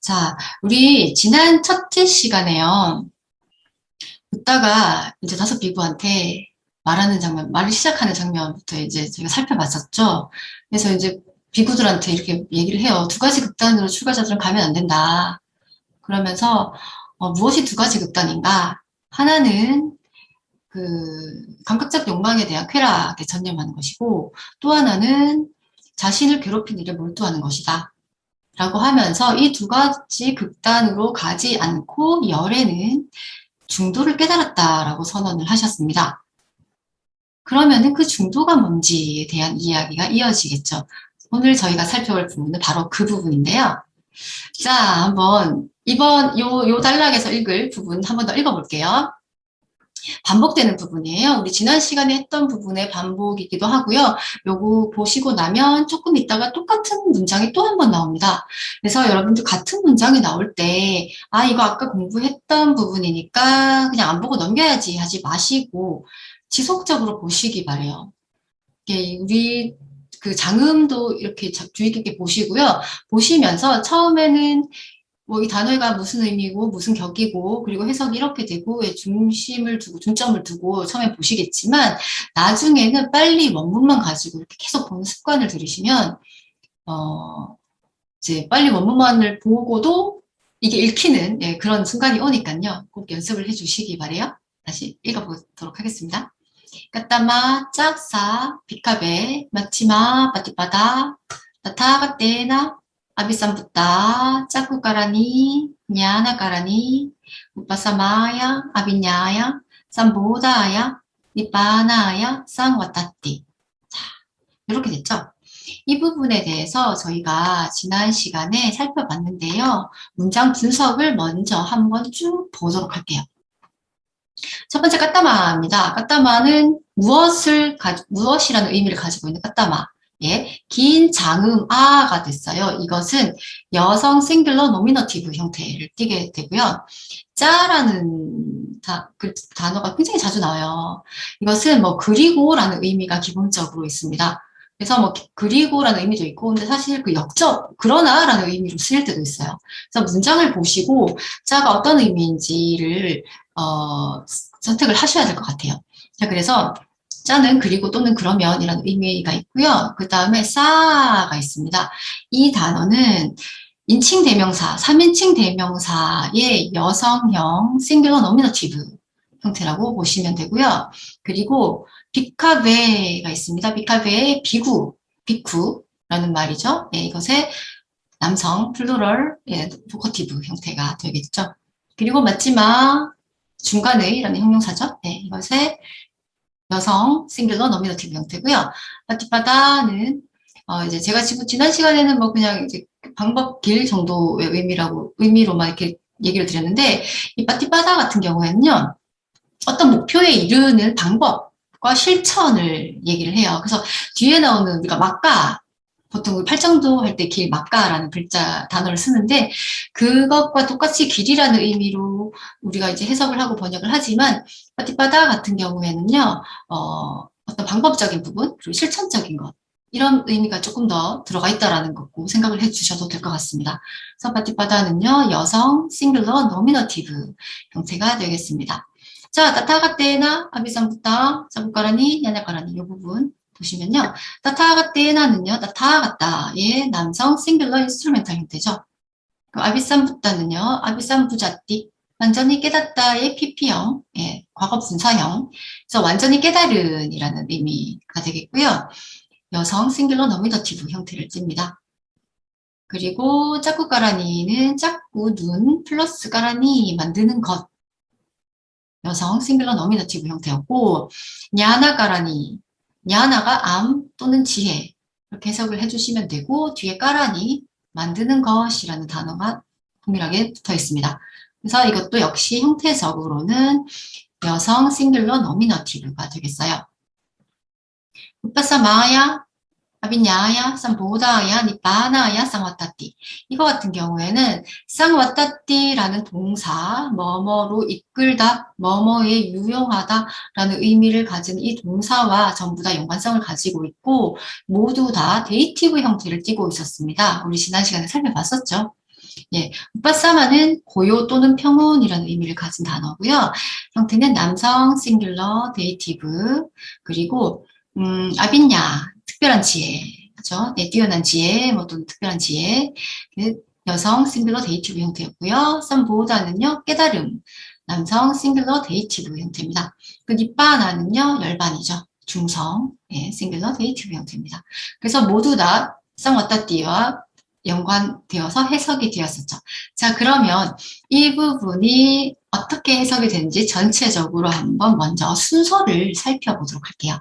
자, 우리 지난 첫째 시간에요. 웃다가 이제 다섯 비구한테 말하는 장면, 말을 시작하는 장면부터 이제 제가 살펴봤었죠. 그래서 이제 비구들한테 이렇게 얘기를 해요. 두 가지 극단으로 출가자들은 가면 안 된다. 그러면서 어, 무엇이 두 가지 극단인가? 하나는 그 감각적 욕망에 대한 쾌락에 전념하는 것이고 또 하나는 자신을 괴롭힌 일에 몰두하는 것이다. 라고 하면서 이 두 가지 극단으로 가지 않고 열에는 중도를 깨달았다라고 선언을 하셨습니다. 그러면은 그 중도가 뭔지에 대한 이야기가 이어지겠죠. 오늘 저희가 살펴볼 부분은 바로 그 부분인데요. 자, 한번 이번 요, 요 단락에서 읽을 부분 한번 더 읽어볼게요. 반복되는 부분이에요. 우리 지난 시간에 했던 부분의 반복이기도 하고요. 요거 보시고 나면 조금 있다가 똑같은 문장이 또 한 번 나옵니다. 그래서 여러분들 같은 문장이 나올 때, 아, 이거 아까 공부했던 부분이니까 그냥 안 보고 넘겨야지 하지 마시고 지속적으로 보시기 바래요. 이게 우리 그 장음도 이렇게 주의 깊게 보시고요. 보시면서 처음에는 뭐 이 단어가 무슨 의미고 무슨 격이고 그리고 해석이 이렇게 되고 중심을 두고 중점을 두고 처음에 보시겠지만 나중에는 빨리 원문만 가지고 이렇게 계속 보는 습관을 들이시면 어 이제 빨리 원문만을 보고도 이게 읽히는 예, 그런 순간이 오니까요. 꼭 연습을 해 주시기 바래요. 다시 읽어보도록 하겠습니다. 까따마 짝사 비카베 마치마 바티바다 나타가테나 아비삼부타 짜쿠가라니 냐나가라니 우파사마야 아비냐야 삼보다야 니빠나야 쌍와따띠 자 이렇게 됐죠? 이 부분에 대해서 저희가 지난 시간에 살펴봤는데요. 문장 분석을 먼저 한번 쭉 보도록 할게요. 첫 번째 까따마입니다. 까따마는 무엇을 무엇이라는 의미를 가지고 있는 까따마. 예, 긴 장음 아가 됐어요. 이것은 여성 싱글러 노미너티브 형태를 띠게 되고요. 짜라는 다, 그 단어가 굉장히 자주 나와요. 이것은 뭐 그리고라는 의미가 기본적으로 있습니다. 그래서 뭐 그리고라는 의미도 있고 근데 사실 그 역적 그러나라는 의미로 쓰일 때도 있어요. 그래서 문장을 보시고 짜가 어떤 의미인지를 어, 선택을 하셔야 될 것 같아요. 자 그래서 짜는 그리고 또는 그러면이라는 의미가 있고요. 그 다음에 싸가 있습니다. 이 단어는 인칭 대명사, 3인칭 대명사의 여성형 싱글러 노미너티브 형태라고 보시면 되고요. 그리고 비카베가 있습니다. 비카베의 비구, 비쿠라는 말이죠. 네, 이것의 남성 플루럴 예, 보커티브 형태가 되겠죠. 그리고 마지막 중간의라는 형용사죠. 네, 이것의 여성 싱글러 노미너티브 형태고요. 바티바다는 어 이제 제가 지금 지난 시간에는 뭐 그냥 이제 방법 길 정도의 의미라고 의미로만 이렇게 얘기를 드렸는데 이 바티바다 같은 경우에는요. 어떤 목표에 이르는 방법과 실천을 얘기를 해요. 그래서 뒤에 나오는 우리가 막가 보통 팔정도 할 때 길 막가라는 글자 단어를 쓰는데 그것과 똑같이 길이라는 의미로 우리가 이제 해석을 하고 번역을 하지만 파티바다 같은 경우에는요 어, 어떤 방법적인 부분 그리고 실천적인 것 이런 의미가 조금 더 들어가 있다라는 거고 생각을 해주셔도 될 것 같습니다. 그래서 파티바다는요 여성 싱글러 노미너티브 형태가 되겠습니다. 자, 따타가테나 아비상부터 자부가라니 야냐가라니 이 부분 보시면요. 나타가떼나는요. 나타갔다의 남성 싱글러 인스트루멘탈 형태죠. 아비산부다는요. 아비산 부자띠 완전히 깨닫다의 PP형, 예, 과거 분사형. 그래서 완전히 깨달은이라는 의미가 되겠고요. 여성 싱글러 노미너티브 형태를 띱니다. 그리고 짝구 가라니는 짝구 눈 플러스 가라니 만드는 것. 여성 싱글러 노미너티브 형태였고 냐나 가라니 냐나가 암 또는 지혜 이렇게 해석을 해주시면 되고 뒤에 까라니 만드는 것이라는 단어가 동일하게 붙어 있습니다. 그래서 이것도 역시 형태적으로는 여성 싱글러 노미너티브가 되겠어요. 우빠사 마야 아비냐야, 쌈보다야, 니바나야, 쌍와따띠. 이거 같은 경우에는 쌍와따띠라는 동사, 뭐뭐로 이끌다, 뭐뭐에 유용하다라는 의미를 가진 이 동사와 전부 다 연관성을 가지고 있고 모두 다 데이티브 형태를 띠고 있었습니다. 우리 지난 시간에 살펴봤었죠. 예, 우빠사마는 고요 또는 평온이라는 의미를 가진 단어고요. 형태는 남성, 싱귤러, 데이티브, 그리고 음, 아빈야, 특별한 지혜, 그죠? 네, 뛰어난 지혜, 뭐 또는 특별한 지혜, 그 여성, 싱귤러, 데이티브 형태였고요. 썸보다는요, 깨달음, 남성, 싱귤러, 데이티브 형태입니다. 그 니빠나는요, 열반이죠. 중성, 예, 싱귤러, 데이티브 형태입니다. 그래서 모두 다 쌍왔다띠와 연관되어서 해석이 되었었죠. 자, 그러면 이 부분이 어떻게 해석이 되는지 전체적으로 한번 먼저 순서를 살펴보도록 할게요.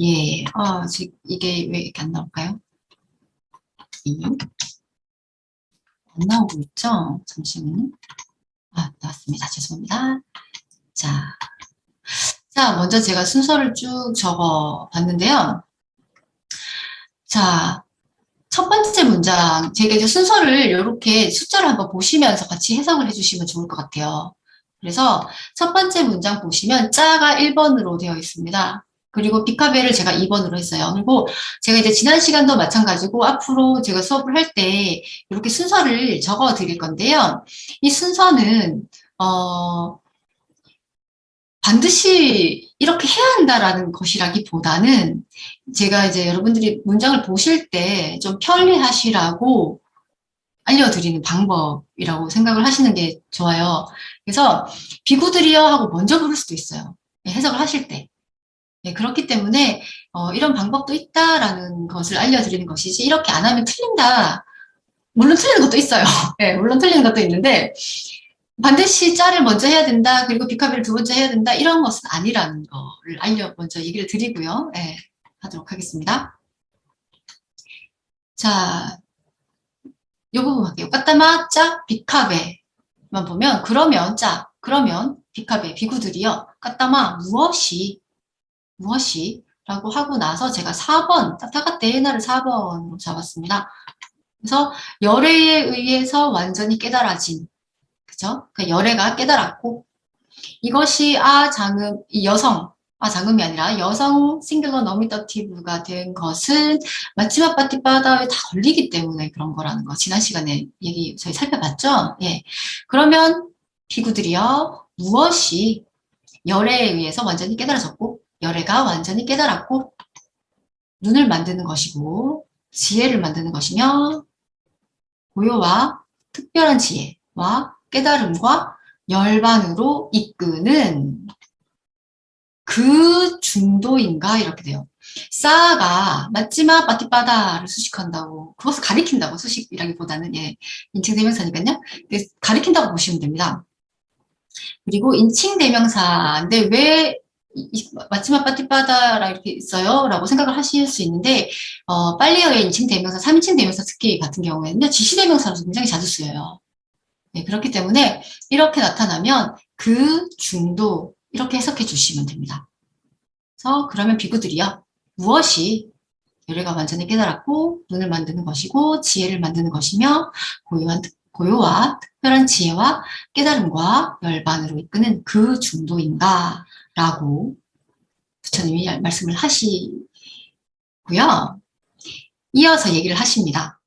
예, 어, 지금 이게 왜 이렇게 안 나올까요? 이, 안 나오고 있죠? 잠시만요. 아, 나왔습니다. 죄송합니다. 자, 자, 먼저 제가 순서를 쭉 적어 봤는데요. 자, 첫 번째 문장, 제가 이제 순서를 이렇게 숫자를 한번 보시면서 같이 해석을 해주시면 좋을 것 같아요. 그래서 첫 번째 문장 보시면 짜가 1번으로 되어 있습니다. 그리고 비카베를 제가 2번으로 했어요. 그리고 제가 이제 지난 시간도 마찬가지고 앞으로 제가 수업을 할 때 이렇게 순서를 적어 드릴 건데요. 이 순서는, 어, 반드시 이렇게 해야 한다라는 것이라기보다는 제가 이제 여러분들이 문장을 보실 때 좀 편리하시라고 알려드리는 방법이라고 생각을 하시는 게 좋아요. 그래서 비구들이여 하고 먼저 부를 수도 있어요. 네, 해석을 하실 때. 네, 그렇기 때문에 어, 이런 방법도 있다라는 것을 알려드리는 것이지 이렇게 안 하면 틀린다. 물론 틀리는 것도 있어요. 네, 물론 틀리는 것도 있는데 반드시 짤을 먼저 해야 된다. 그리고 비카비를 두 번째 해야 된다. 이런 것은 아니라는 거를 알려 먼저 얘기를 드리고요. 네, 하도록 하겠습니다. 자, 요 부분 할게요. 까따마 짜 비카베만 보면 그러면 짜 그러면 비카베 비구들이요. 까따마 무엇이 무엇이 라고 하고 나서 제가 4번 따타가테나를 4번으로 잡았습니다. 그래서 열애에 의해서 완전히 깨달아진 그죠? 그 열애가 깨달았고 이것이 아 장음 이 여성 아 장음이 아니라 여성 싱글러 너미더티브가 된 것은 마치마 파티바다에 다 걸리기 때문에 그런 거라는 거 지난 시간에 얘기 저희 살펴봤죠? 예. 그러면 비구들이요 무엇이 열애에 의해서 완전히 깨달아졌고 열애가 완전히 깨달았고 눈을 만드는 것이고 지혜를 만드는 것이며 고요와 특별한 지혜와 깨달음과 열반으로 이끄는 그 중도인가 이렇게 돼요. 싸가 맞지마 빠티빠다를 수식한다고 그것을 가리킨다고 수식이라기보다는 예 인칭 대명사니까요. 가리킨다고 보시면 됩니다. 그리고 인칭 대명사인데 왜 마치마 빠티빠다라 이렇게 있어요? 라고 생각을 하실 수 있는데, 어, 빨리어의 인칭 대명사, 3인칭 대명사 특히 같은 경우에는요, 지시 대명사로 굉장히 자주 쓰여요. 네, 그렇기 때문에 이렇게 나타나면 그 중도, 이렇게 해석해 주시면 됩니다. 그래서 그러면 비구들이요, 무엇이 열애가 완전히 깨달았고, 눈을 만드는 것이고, 지혜를 만드는 것이며, 고요한, 고요와 특별한 지혜와 깨달음과 열반으로 이끄는 그 중도인가? 라고 부처님이 말씀을 하시고요. 이어서 얘기를 하십니다.